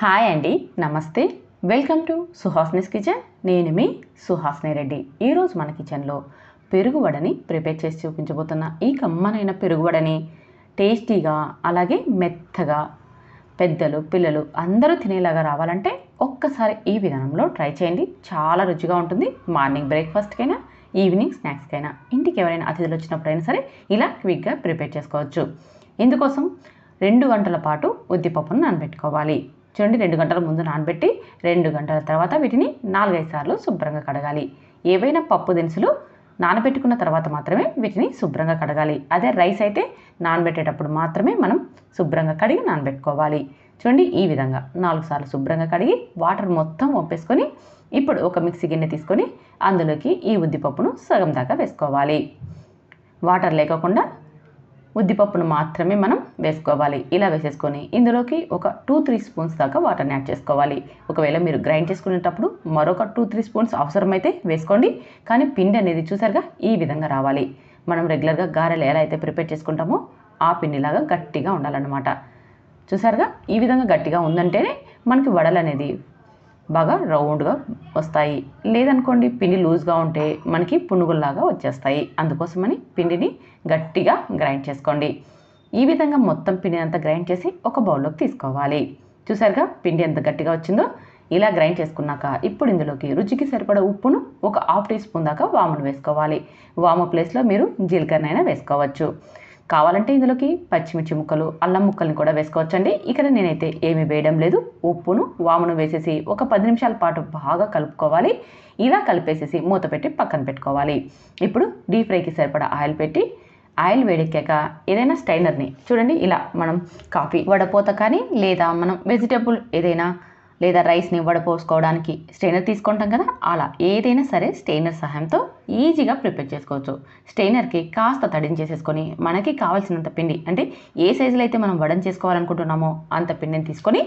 Hi అండి నమస్తే welcome to సుహాస్నిస్ kitchen నేను మీ సుహాస్ని రెడ్డి ఈరోజు మన కిచెన్లో పెరుగు వడని ప్రిపేర్ చేసి చూపించబోతున్న. ఈ కమ్మనైన పెరుగు వడని టేస్టీగా అలాగే మెత్తగా పెద్దలు పిల్లలు అందరూ తినేలాగా రావాలంటే ఒక్కసారి ఈ విధానంలో ట్రై చేయండి. చాలా రుచిగా ఉంటుంది. మార్నింగ్ బ్రేక్ఫాస్ట్కైనా ఈవినింగ్ స్నాక్స్కైనా ఇంటికి ఎవరైనా అతిథులు వచ్చినప్పుడైనా సరే ఇలా క్విక్గా ప్రిపేర్ చేసుకోవచ్చు. ఇందుకోసం రెండు గంటల పాటు ఉద్దిపప్పును నానబెట్టుకోవాలి. చూడండి రెండు గంటల ముందు నానబెట్టి రెండు గంటల తర్వాత వీటిని నాలుగైదు సార్లు శుభ్రంగా కడగాలి. ఏవైనా పప్పు దినుసులు నానబెట్టుకున్న తర్వాత మాత్రమే వీటిని శుభ్రంగా కడగాలి. అదే రైస్ అయితే నానబెట్టేటప్పుడు మాత్రమే మనం శుభ్రంగా కడిగి నానబెట్టుకోవాలి. చూడండి ఈ విధంగా నాలుగు సార్లు శుభ్రంగా కడిగి వాటర్ మొత్తం ఒప్పేసుకొని ఇప్పుడు ఒక మిక్సీ గిన్నె తీసుకొని అందులోకి ఈ ఉద్దిపప్పును సగం దాకా వేసుకోవాలి. వాటర్ లేకోకుండా ఉద్దిపప్పును మాత్రమే మనం వేసుకోవాలి. ఇలా వేసేసుకొని ఇందులోకి ఒక టూ త్రీ స్పూన్స్ దాకా వాటర్ని యాడ్ చేసుకోవాలి. ఒకవేళ మీరు గ్రైండ్ చేసుకునేటప్పుడు మరొక టూ త్రీ స్పూన్స్ అవసరమైతే వేసుకోండి. కానీ పిండి అనేది చూసారుగా ఈ విధంగా రావాలి. మనం రెగ్యులర్గా గారెలు ఎలా అయితే ప్రిపేర్ చేసుకుంటామో ఆ పిండిలాగా గట్టిగా ఉండాలన్నమాట. చూసారుగా? ఈ విధంగా గట్టిగా ఉందంటేనే మనకి వడలు అనేది బాగా రౌండ్గా వస్తాయి. లేదనుకోండి పిండి లూజ్గా ఉంటే మనకి పునుగుల్లాగా వచ్చేస్తాయి. అందుకోసమని పిండిని గట్టిగా గ్రైండ్ చేసుకోండి. ఈ విధంగా మొత్తం పిండిని అంతా గ్రైండ్ చేసి ఒక బౌల్లోకి తీసుకోవాలి. చూసారుగా పిండి ఎంత గట్టిగా వచ్చిందో? ఇలా గ్రైండ్ చేసుకున్నాక ఇప్పుడు ఇందులోకి రుచికి సరిపడ ఉప్పును ఒక హాఫ్ టీ స్పూన్ దాకా వామును వేసుకోవాలి. వాము ప్లేస్లో మీరు జీలకర్రనైనా వేసుకోవచ్చు. కావాలంటే ఇందులోకి పచ్చిమిర్చి ముక్కలు అల్లం ముక్కల్ని కూడా వేసుకోవచ్చండి. ఇక్కడ నేనైతే ఏమి వేయడం లేదు. ఉప్పును వామును వేసేసి ఒక పది నిమిషాల పాటు బాగా కలుపుకోవాలి. ఇలా కలిపేసేసి మూత పెట్టి పక్కన పెట్టుకోవాలి. ఇప్పుడు డీప్ ఫ్రైకి సరిపడా ఆయిల్ పెట్టి ఆయిల్ వేడెక్కాక ఏదైనా స్టైనర్ని చూడండి ఇలా మనం కాఫీ వడపోత కానీ లేదా మనం వెజిటేబుల్ ఏదైనా లేదా రైస్ని వడపోసుకోవడానికి స్టెయినర్ తీసుకుంటాం కదా అలా ఏదైనా సరే స్టెయినర్ సహాయంతో ఈజీగా ప్రిపేర్ చేసుకోవచ్చు. స్టెయినర్కి కాస్త తడిని చేసేసుకొని మనకి కావాల్సినంత పిండి అంటే ఏ సైజులో అయితే మనం వడం చేసుకోవాలనుకుంటున్నామో అంత పిండిని తీసుకొని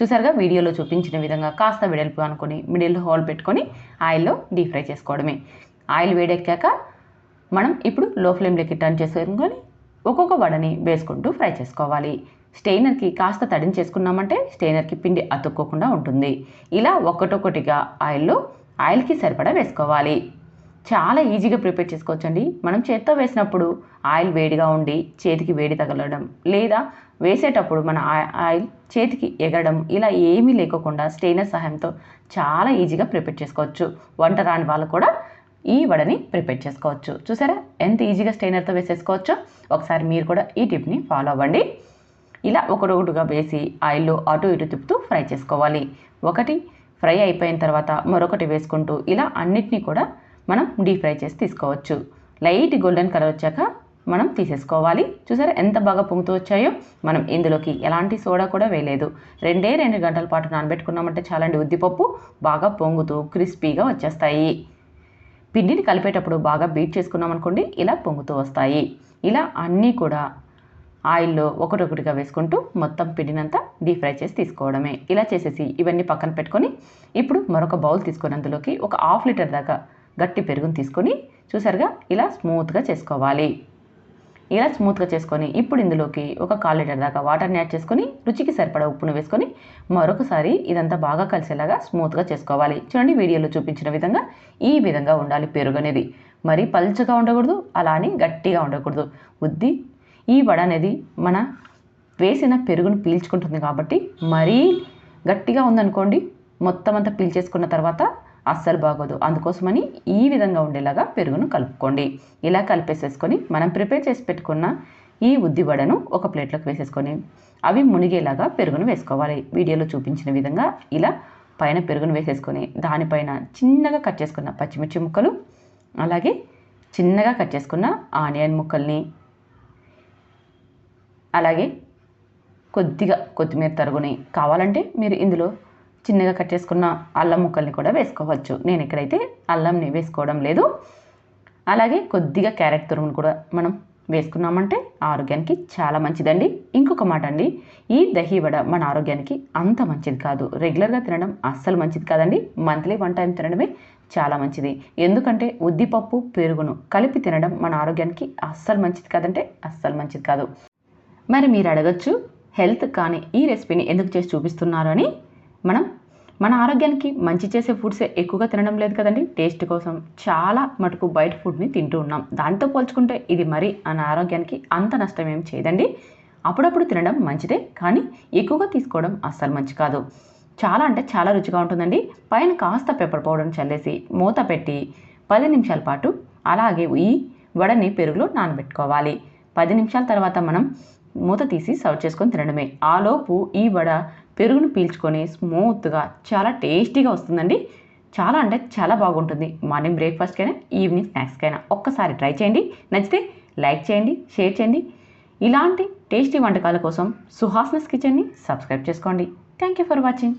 చూసారుగా వీడియోలో చూపించిన విధంగా కాస్త వెడల్పు అనుకొని మిడిల్ హోల్ పెట్టుకొని ఆయిల్లో డీప్ ఫ్రై చేసుకోవడమే. ఆయిల్ వేడెక్కాక మనం ఇప్పుడు లో ఫ్లేమ్లోకి టర్న్ చేసుకొని ఒక్కొక్క వడని వేసుకుంటూ ఫ్రై చేసుకోవాలి. స్టెయినర్కి కాస్త తడించేసుకున్నామంటే స్టెయినర్కి పిండి అతుక్కోకుండా ఉంటుంది. ఇలా ఒక్కటొక్కటిగా ఆయిల్లో ఆయిల్కి సరిపడా వేసుకోవాలి. చాలా ఈజీగా ప్రిపేర్ చేసుకోవచ్చండి. మనం చేత్తో వేసినప్పుడు ఆయిల్ వేడిగా ఉండి చేతికి వేడి తగలడం లేదా వేసేటప్పుడు మన ఆయిల్ చేతికి ఎగరడం ఇలా ఏమీ లేకోకుండా స్టెయినర్ సహాయంతో చాలా ఈజీగా ప్రిపేర్ చేసుకోవచ్చు. వంట రాని వాళ్ళు కూడా ఈ వడని ప్రిపేర్ చేసుకోవచ్చు. చూసారా? ఎంత ఈజీగా స్టెయినర్తో వేసేసుకోవచ్చో? ఒకసారి మీరు కూడా ఈ టిప్ని ఫాలో అవ్వండి. ఇలా ఒకటొకటిగా వేసి ఆయిల్లో అటు ఇటు తిప్పుతూ ఫ్రై చేసుకోవాలి. ఒకటి ఫ్రై అయిపోయిన తర్వాత మరొకటి వేసుకుంటూ ఇలా అన్నిటినీ కూడా మనం డీప్ ఫ్రై చేసి తీసుకోవచ్చు. లైట్ గోల్డెన్ కలర్ వచ్చాక మనం తీసేసుకోవాలి. చూసారా ఎంత బాగా పొంగుతూ వచ్చాయో? మనం ఇందులోకి ఎలాంటి సోడా కూడా వేయలేదు. రెండే రెండు గంటల పాటు నానబెట్టుకున్నామంటే చాలండి ఉద్దిపప్పు బాగా పొంగుతూ క్రిస్పీగా వచ్చేస్తాయి. పిండిని కలిపేటప్పుడు బాగా బీట్ చేసుకున్నాం అనుకోండి ఇలా పొంగుతూ వస్తాయి. ఇలా అన్నీ కూడా ఆయిల్లో ఒకటొకటిగా వేసుకుంటూ మొత్తం పిండినంతా డీప్ ఫ్రై చేసి తీసుకోవడమే. ఇలా చేసేసి ఇవన్నీ పక్కన పెట్టుకొని ఇప్పుడు మరొక బౌల్ తీసుకొని అందులోకి ఒక హాఫ్ లీటర్ దాకా గట్టి పెరుగుని తీసుకొని చూసారుగా ఇలా స్మూత్గా చేసుకోవాలి. ఇలా స్మూత్గా చేసుకొని ఇప్పుడు ఇందులోకి ఒక కాల్ లీటర్ దాకా వాటర్ని యాడ్ చేసుకొని రుచికి సరిపడా ఉప్పును వేసుకొని మరొకసారి ఇదంతా బాగా కలిసేలాగా స్మూత్గా చేసుకోవాలి. చూడండి వీడియోలో చూపించిన విధంగా ఈ విధంగా ఉండాలి పెరుగు అనేది మరీ పల్చగా ఉండకూడదు అలా అని గట్టిగా ఉండకూడదు. ఉద్ది ఈ వడ అనేది మన వేసిన పెరుగును పీల్చుకుంటుంది కాబట్టి మరీ గట్టిగా ఉందనుకోండి మొత్తం అంతా పీల్చేసుకున్న తర్వాత అస్సలు బాగోదు. అందుకోసమని ఈ విధంగా ఉండేలాగా పెరుగును కలుపుకోండి. ఇలా కలిపేసేసుకొని మనం ప్రిపేర్ చేసి పెట్టుకున్న ఈ ఉద్ది వడను ఒక ప్లేట్లోకి వేసేసుకొని అవి మునిగేలాగా పెరుగును వేసుకోవాలి. వీడియోలో చూపించిన విధంగా ఇలా పైన పెరుగును వేసేసుకొని దానిపైన చిన్నగా కట్ చేసుకున్న పచ్చిమిర్చి ముక్కలు అలాగే చిన్నగా కట్ చేసుకున్న ఆనియన్ ముక్కల్ని అలాగే కొద్దిగా కొత్తిమీర తరుగుని కావాలంటే మీరు ఇందులో చిన్నగా కట్ చేసుకున్న అల్లం ముక్కల్ని కూడా వేసుకోవచ్చు. నేను ఇక్కడైతే అల్లంని వేసుకోవడం లేదు. అలాగే కొద్దిగా క్యారెట్ తురుమును కూడా మనం వేసుకున్నామంటే ఆరోగ్యానికి చాలా మంచిదండి. ఇంకొక మాట అండి ఈ దహీ వడ మన ఆరోగ్యానికి అంత మంచిది కాదు. రెగ్యులర్గా తినడం అస్సలు మంచిది కాదండి. మంత్లీ వన్ టైం తినడమే చాలా మంచిది. ఎందుకంటే ఉద్దిపప్పు పెరుగును కలిపి తినడం మన ఆరోగ్యానికి అస్సలు మంచిది కాదంటే అస్సలు మంచిది కాదు. మరి మీరు అడగచ్చు హెల్త్ కానీ ఈ రెసిపీని ఎందుకు చేసి చూపిస్తున్నారు అని మనం మన ఆరోగ్యానికి మంచి చేసే ఫుడ్సే ఎక్కువగా తినడం లేదు కదండి. టేస్ట్ కోసం చాలా మటుకు బయట ఫుడ్ని తింటూ ఉన్నాం. దాంతో పోల్చుకుంటే ఇది మరి మన ఆరోగ్యానికి అంత నష్టం ఏం చేయదండి. అప్పుడప్పుడు తినడం మంచిదే కానీ ఎక్కువగా తీసుకోవడం అస్సలు మంచి కాదు. చాలా అంటే చాలా రుచిగా ఉంటుందండి. పైన కాస్త పెప్పర్ పౌడర్ని చల్లేసి మూత పెట్టి పది నిమిషాల పాటు అలాగే ఈ వడని పెరుగులో నానబెట్టుకోవాలి. పది నిమిషాల తర్వాత మనం మూత తీసి సర్వ్ చేసుకొని తినడమే. ఆలోపు ఈ వడ పెరుగును పీల్చుకొని స్మూత్గా చాలా టేస్టీగా వస్తుందండి. చాలా అంటే చాలా బాగుంటుంది. మార్నింగ్ బ్రేక్ఫాస్ట్కైనా ఈవినింగ్ స్నాక్స్కైనా ఒక్కసారి ట్రై చేయండి. నచ్చితే లైక్ చేయండి షేర్ చేయండి. ఇలాంటి టేస్టీ వంటకాల కోసం సుహాస్నస్ కిచెన్ని సబ్స్క్రైబ్ చేసుకోండి. Thank you for watching.